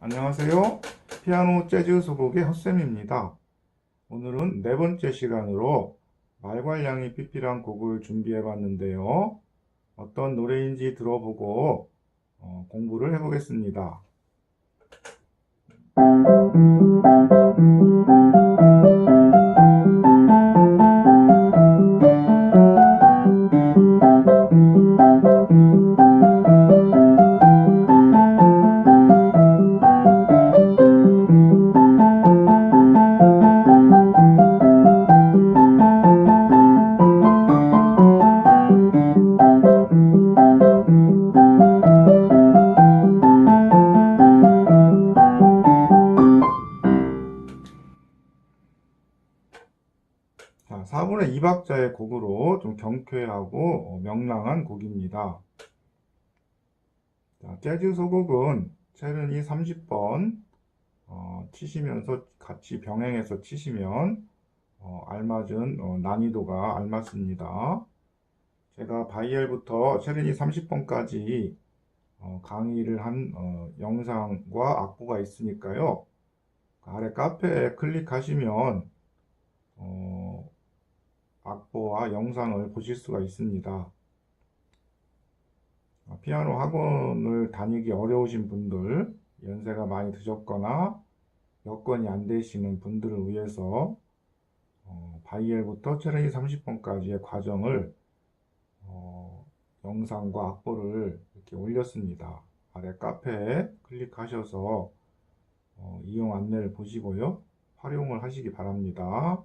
안녕하세요. 피아노 재즈 소곡의 헛쌤입니다. 오늘은 네 번째 시간으로 말괄량이 삐삐란 곡을 준비해 봤는데요. 어떤 노래인지 들어보고 어, 공부를 해보겠습니다. 4분의 2박자의 곡으로 좀 경쾌하고 어, 명랑한 곡입니다. 자, 재즈 소곡은 체르니 30번 어, 치시면서 같이 병행해서 치시면 어, 알맞은 어, 난이도가 알맞습니다. 제가 바이엘부터 체르니 30번까지 어, 강의를 한 어, 영상과 악보가 있으니까요. 아래 카페에 클릭하시면 어, 악보와 영상을 보실 수가 있습니다. 어, 피아노 학원을 다니기 어려우신 분들, 연세가 많이 드셨거나 여건이 안 되시는 분들을 위해서 어, 바이엘부터 체르니 30번까지의 과정을 어, 영상과 악보를 이렇게 올렸습니다. 아래 카페에 클릭하셔서 어, 이용 안내를 보시고요. 활용을 하시기 바랍니다.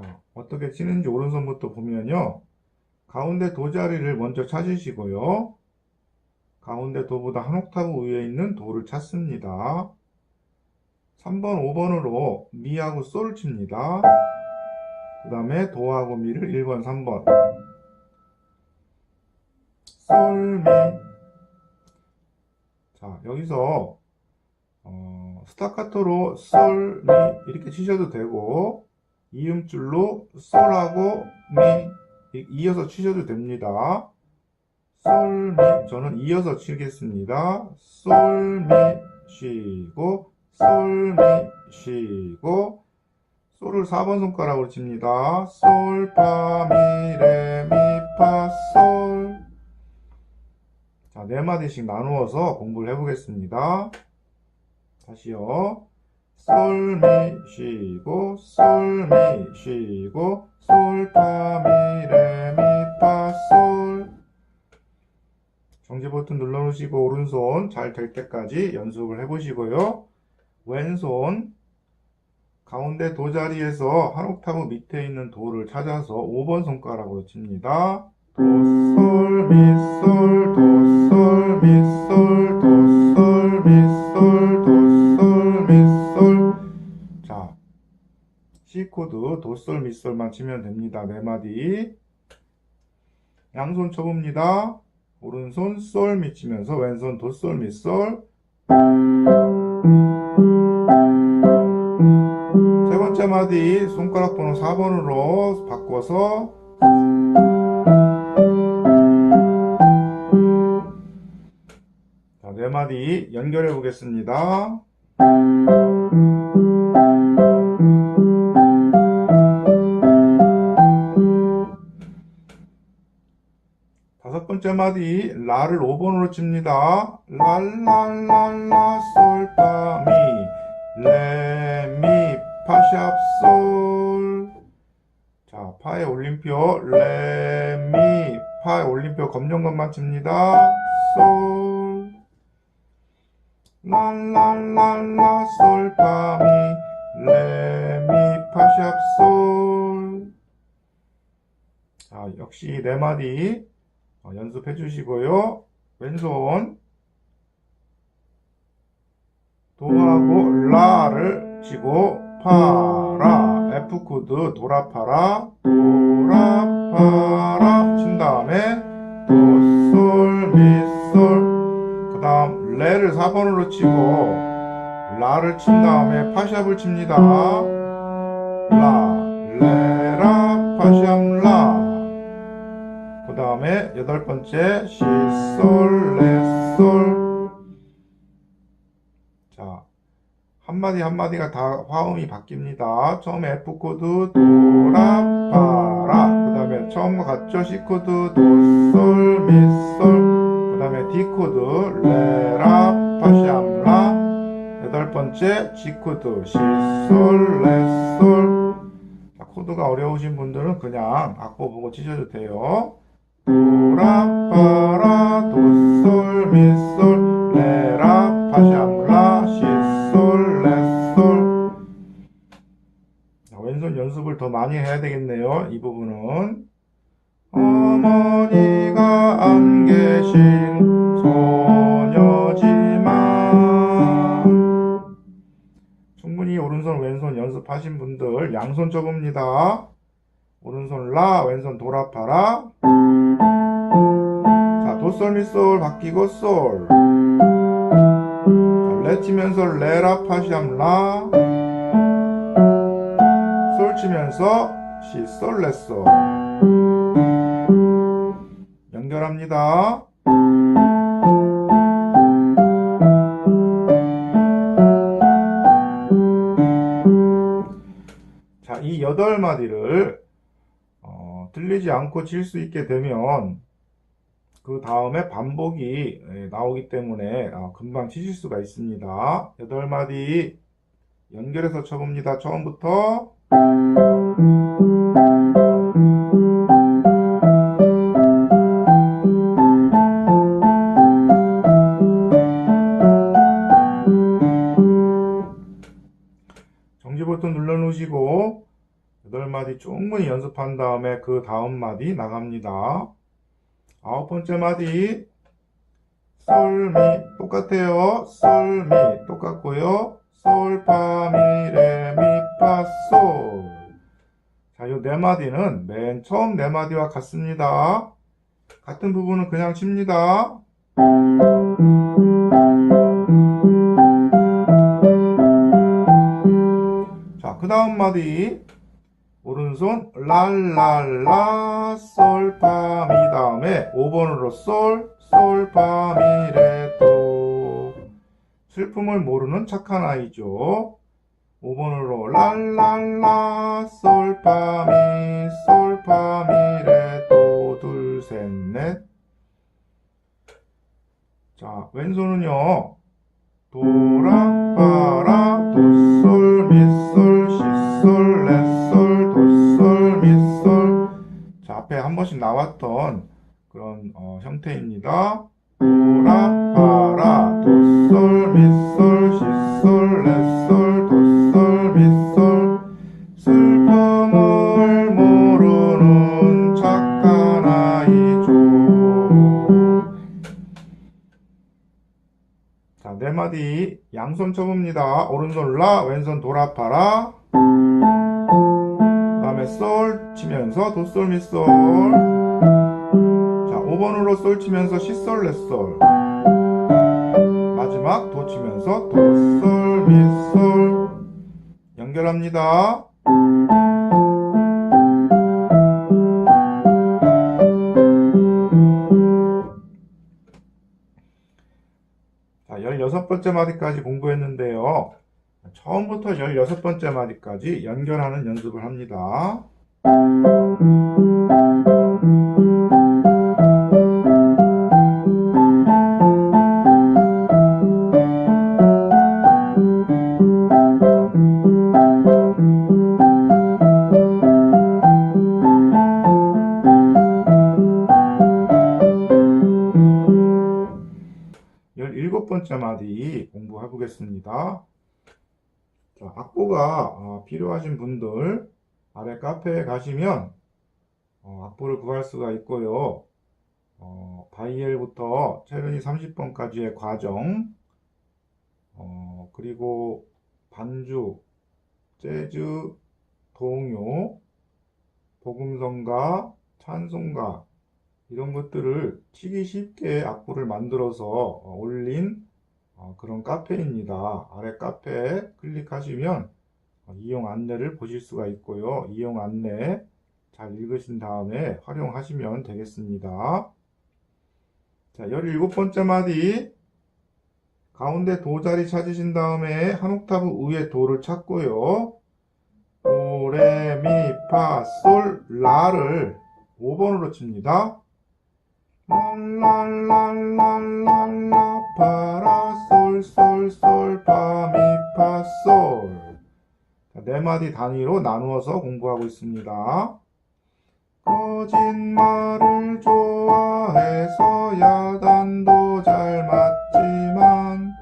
자, 어떻게 치는지 오른손부터 보면요. 가운데 도 자리를 먼저 찾으시고요. 가운데 도보다 한 옥타브 위에 있는 도를 찾습니다. 3번, 5번으로 미하고 솔을 칩니다. 그 다음에 도하고 미를 1번, 3번. 솔, 미. 자, 여기서 어, 스타카토로 솔, 미 이렇게 치셔도 되고 이음줄로 솔하고 미 이어서 치셔도 됩니다. 솔, 미 저는 이어서 치겠습니다. 솔, 미 쉬고 솔, 미 쉬고 솔을 4번 손가락으로 칩니다. 솔, 파, 미, 레, 미, 파, 솔 자, 네 마디씩 나누어서 공부를 해보겠습니다. 다시요. 솔, 미, 쉬고, 솔, 미, 쉬고, 솔, 파, 미, 레, 미, 파, 솔. 정지 버튼 눌러놓으시고, 오른손 잘 될 때까지 연습을 해보시고요. 왼손, 가운데 도 자리에서 한 옥타브 밑에 있는 도를 찾아서 5번 손가락으로 칩니다. 도, 솔, 미, 솔, 도, 솔, 미, 솔, 도, 코드 도, 솔, 미, 솔만 치면 됩니다. 네 마디. 양손 쳐봅니다. 오른손 솔, 미 치면서 왼손 도, 솔, 미, 솔. 세 번째 마디 손가락 번호 4번으로 바꿔서 자, 네 마디 연결해 보겠습니다. 다섯 번째 마디 라를 5번으로 칩니다. 랄랄랄라 솔파미 레미 파샵 솔. 자, 파의 올림표 레미 파의 올림표 검정것만 칩니다. 솔. 랄랄랄라 솔파미 레미 파샵 솔. 자, 역시 네 마디 어, 연습해 주시고요. 왼손. 도하고 라를 치고 파라 F 코드 돌아파라 돌아파라 친 다음에 도솔 미솔. 그 다음 레를 4번으로 치고 라를 친 다음에 파샵을 칩니다. 라 레 다음에 여덟 번째 시, 솔, 레, 솔. 한마디 한마디가 다 화음이 바뀝니다. 처음에 F 코드 도 라 파 라 그 다음에 처음과 같죠? C 코드 도 솔 미 솔 그 다음에 D 코드 레 라 파시암라 여덟 번째 G 코드 시 솔 레솔 자, 코드가 어려우신 분들은 그냥 악보 보고 치셔도 돼요. 도라파라 도솔 미솔 레라 파시암라 시솔 레솔 자, 왼손 연습을 더 많이 해야 되겠네요. 이 부분은 어머니가 안 계신 소녀지만 충분히 오른손 왼손 연습하신 분들 양손 접읍니다. 오른손 라 왼손 도라파라 자 도솔 미솔 바뀌고 솔. 자, 레 치면서 레라 파시암 라. 솔 치면서 시솔 레 솔. 연결합니다. 자, 이 여덟 마디를 어, 들리지 않고 칠 수 있게 되면 그 다음에 반복이 예, 나오기 때문에 어, 금방 치실 수가 있습니다. 여덟 마디 연결해서 쳐봅니다. 처음부터 정지 버튼 눌러놓으시고 여덟 마디 충분히 연습한 다음에 그 다음 마디 나갑니다. 아홉 번째 마디 솔미 똑같아요. 솔미 똑같고요. 솔파미레미파솔 자, 이네 마디는 맨 처음 네 마디와 같습니다. 같은 부분은 그냥 칩니다. 자, 그 다음 마디 오른손 랄랄라 솔파미 다음에 5번으로 솔 솔파미레도 슬픔을 모르는 착한 아이죠. 5번으로 랄랄라 솔파미 솔파미레도 둘셋넷. 자 왼손은요. 도라 파라 번씩 나왔던 그런 어, 형태입니다. 도라 파라. 도솔 미솔 시솔 레솔 도솔 미솔 슬픔을 모르는 착한 아이죠. 자, 네 마디. 양손 쳐봅니다. 오른손 라, 왼손 도라 파라. 그 다음에 솔 치면서 도솔 미솔. 자, 5번으로 솔 치면서 시솔 레솔. 마지막 도 치면서 도솔 미솔. 연결합니다. 자, 16번째 마디까지 공부했는데요. 처음부터 16번째 마디까지 연결하는 연습을 합니다. 열일곱 번째 마디 공부해 보겠습니다. 자, 악보가 어, 필요하신 분들 아래 카페에 가시면 어, 악보를 구할 수가 있고요. 어, 바이엘부터 체르니 30번까지의 과정, 어, 그리고 반주, 재즈, 동요, 복음성가, 찬송가 이런 것들을 치기 쉽게 악보를 만들어서 어, 올린 어, 그런 카페입니다. 아래 카페에 클릭하시면 어, 이용 안내를 보실 수가 있고요. 이용 안내 잘 읽으신 다음에 활용하시면 되겠습니다. 자, 17번째 마디 가운데 도 자리 찾으신 다음에 한 옥타브 위에 도를 찾고요. 도, 레, 미, 파, 솔, 라를 5번으로 칩니다. 랄랄랄랄랄라 파라 솔 솔 솔 파 미 파 솔. 자, 네 마디 단위로 나누어서 공부하고 있습니다. 거짓말을 좋아해서 야단도 잘 맞지만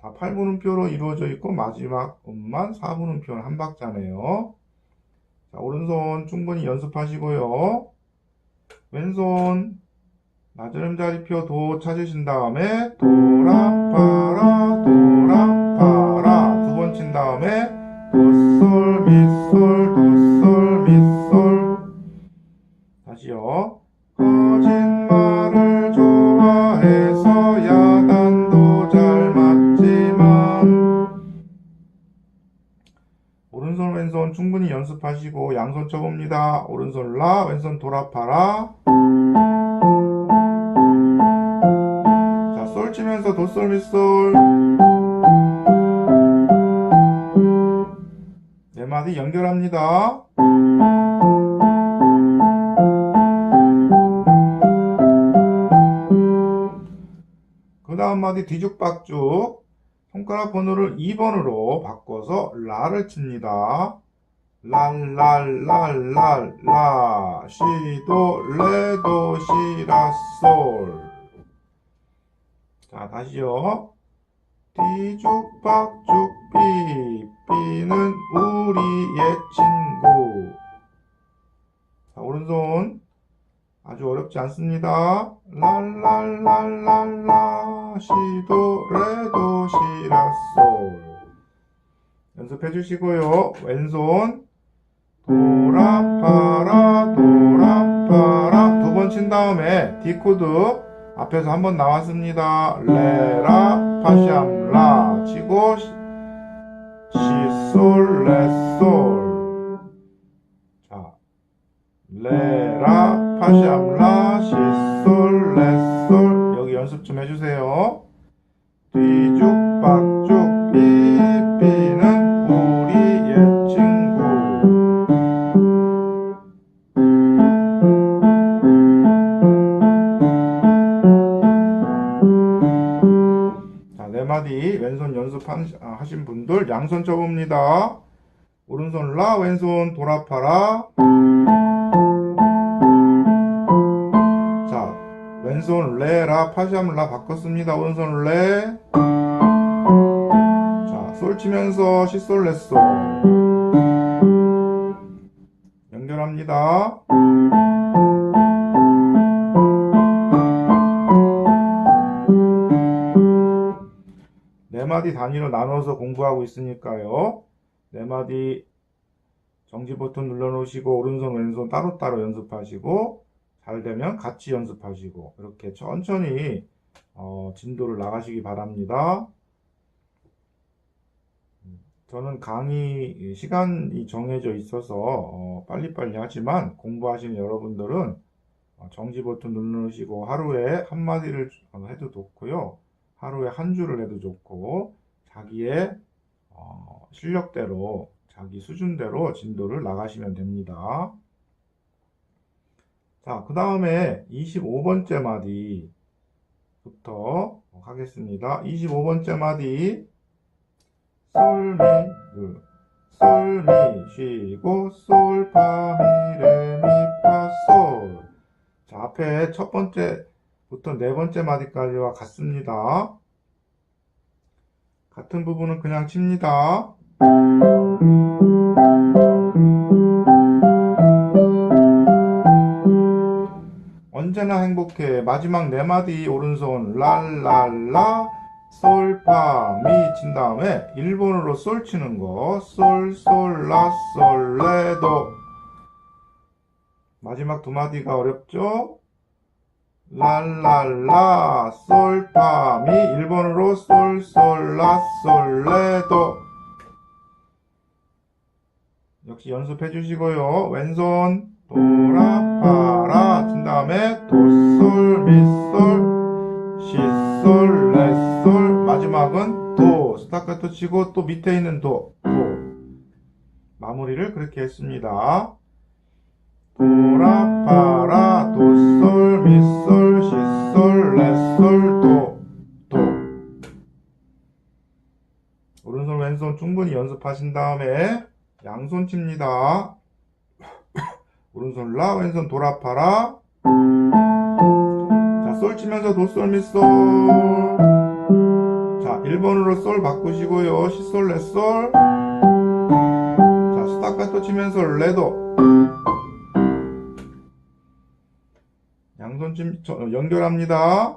다 8분음표로 이루어져 있고 마지막 음만 4분음표는 한 박자네요. 자, 오른손 충분히 연습하시고요. 왼손 낮은 음자리표 도 찾으신 다음에 도라파 도솔 미솔 도솔 미솔. 다시요. 거짓말을 좋아해서 야단도 잘 맞지만. 오른손 왼손 충분히 연습하시고 양손 쳐봅니다. 오른손 라 왼손 도라파라. 자, 솔 치면서 도솔 미솔 마디 연결합니다. 그 다음 마디 뒤죽박죽 손가락 번호를 2번으로 바꿔서 라를 칩니다. 랄랄랄랄라 시도 레도 시라 솔 자, 다시요. 뒤죽박죽 삐, 삐는 우 리의 친구. 자, 오른손. 아주 어렵지 않습니다. 랄랄랄랄라, 시도, 레도, 시라, 솔. 연습해 주시고요. 왼손. 도라파라, 도라파라. 두 번 친 다음에 디코드. 앞에서 한 번 나왔습니다. 레라 파샴 라 치고 시 솔 레 솔 자 레 라 파샴 라 시 솔 레 솔 여기 연습 좀 해주세요. 하신 분들 양손 쳐봅니다. 오른손 라, 왼손 돌아파라. 자, 왼손 레, 라, 파시함 라 바꿨습니다. 오른손 레. 자, 솔 치면서 시솔, 레솔. 연결합니다. 네 마디 단위로 나눠서 공부하고 있으니까요. 네 마디 정지 버튼 눌러놓으시고 오른손 왼손 따로따로 연습하시고 잘 되면 같이 연습하시고 이렇게 천천히 어, 진도를 나가시기 바랍니다. 저는 강의 시간이 정해져 있어서 어, 빨리빨리 하지만 공부하시는 여러분들은 어, 정지 버튼 누르시고 하루에 한 마디를 해도 좋고요. 하루에 한 줄을 해도 좋고 자기의 어, 실력대로 자기 수준대로 진도를 나가시면 됩니다. 자, 그 다음에 25번째 마디부터 하겠습니다. 25번째 마디 솔미 그, 솔미 쉬고 솔파미레미파솔 자 앞에 첫 번째 부터 네 번째 마디까지와 같습니다. 같은 부분은 그냥 칩니다. 언제나 행복해. 마지막 네 마디 오른손 랄랄라 솔파 미 친 다음에 일본어로 솔 치는 거. 솔, 솔, 라, 솔, 레도. 마지막 두 마디가 어렵죠? 랄랄라 솔파 미 일본어로 솔, 솔, 라, 솔, 레도. 역시 연습해 주시고요. 왼손 도라파라 친 다음에 도솔 미솔 시솔 레솔 마지막 스타카토 치고 또 밑에 있는 도, 도. 마무리를 그렇게 했습니다. 도라, 파라, 충분히 연습하신 다음에 양손 칩니다. 오른손 라, 왼손 도라, 파라. 자, 솔 치면서 도, 솔, 미, 솔. 자, 1번으로 솔 바꾸시고요. 시, 솔, 레, 솔. 자, 스타카토 치면서 레도. 양손 침, 저, 연결합니다.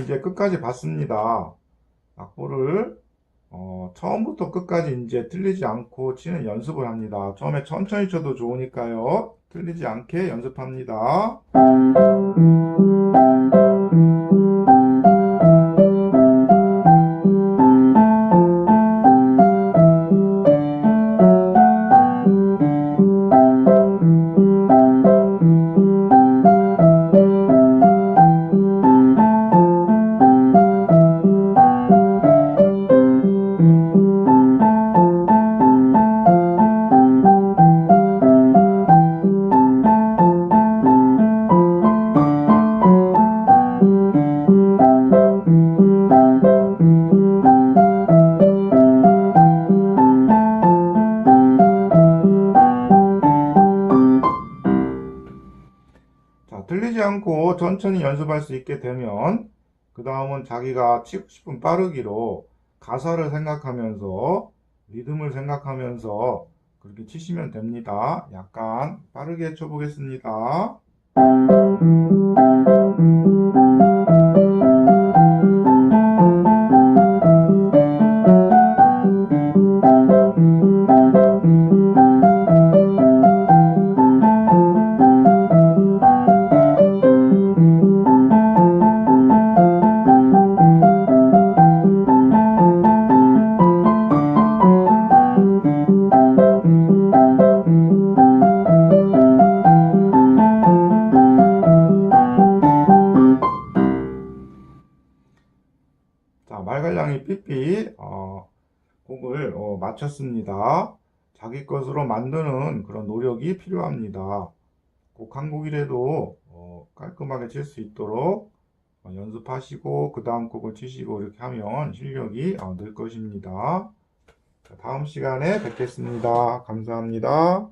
이제 끝까지 봤습니다. 악보를 어, 처음부터 끝까지 이제 틀리지 않고 치는 연습을 합니다. 처음에 천천히 쳐도 좋으니까요. 틀리지 않게 연습합니다. 천천히 연습할 수 있게 되면, 그 다음은 자기가 치고 싶은 빠르기로 가사를 생각하면서, 리듬을 생각하면서 그렇게 치시면 됩니다. 약간 빠르게 쳐보겠습니다. 마쳤습니다. 자기 것으로 만드는 그런 노력이 필요합니다. 곡한 곡이라도 어, 깔끔하게 칠 수 있도록 어, 연습하시고 그 다음 곡을 치시고 이렇게 하면 실력이 어, 늘 것입니다. 자, 다음 시간에 뵙겠습니다. 감사합니다.